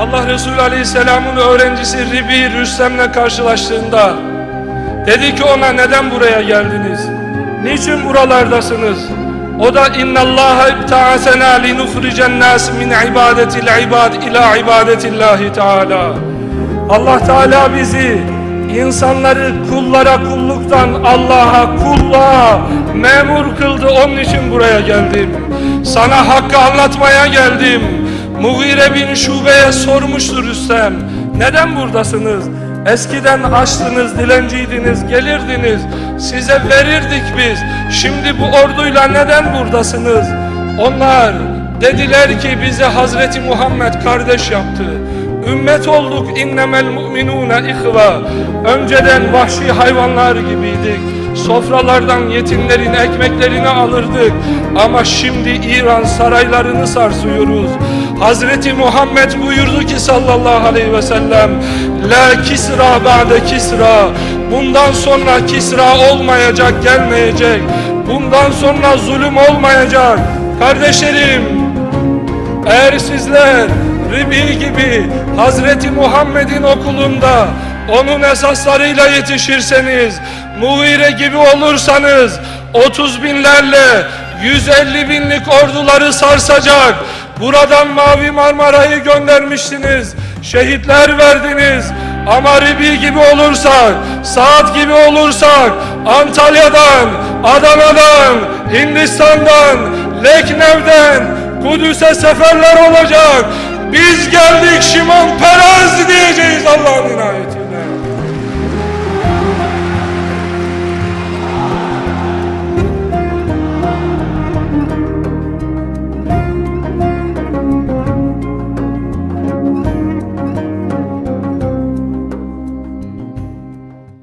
Allah Resulü Aleyhisselam'ın öğrencisi Ribi Rüstem'le karşılaştığında dedi ki ona neden buraya geldiniz? Niçin buralardasınız? O da inna Allah ibtaasena linuhricen nas min ibadetil ibad ila ibadetillahi Teala. Allah Teala bizi insanları kullara kulluktan Allah'a kulluğa memur kıldı. Onun için buraya geldim. Sana hakkı anlatmaya geldim. Mughire bin Şube'ye sormuştur Rüstem. Neden buradasınız? Eskiden açtınız, dilenciydiniz, gelirdiniz. Size verirdik biz. Şimdi bu orduyla neden buradasınız? Onlar dediler ki bize Hazreti Muhammed kardeş yaptı. Ümmet olduk innemel mu'minune ihva. Önceden vahşi hayvanlar gibiydik. Sofralardan yetimlerin ekmeklerini alırdık. Ama şimdi İran saraylarını sarsıyoruz. Hazreti Muhammed buyurdu ki sallallahu aleyhi ve sellem La kisra ba'de kisra Bundan sonra kisra olmayacak gelmeyecek Bundan sonra zulüm olmayacak Kardeşlerim eğer sizler Ribi gibi Hazreti Muhammed'in okulunda onun esaslarıyla yetişirseniz, Mughire gibi olursanız 30 binlerle 150 binlik orduları sarsacak. Buradan Mavi Marmara'yı göndermiştiniz. Şehitler verdiniz. Ama Ribi gibi olursak, Saat gibi olursak, Antalya'dan, Adana'dan, Hindistan'dan, Leknev'den, Kudüs'e seferler olacak. Biz geldik Şimon Peraz diyeceğiz Allah'ın inayeti.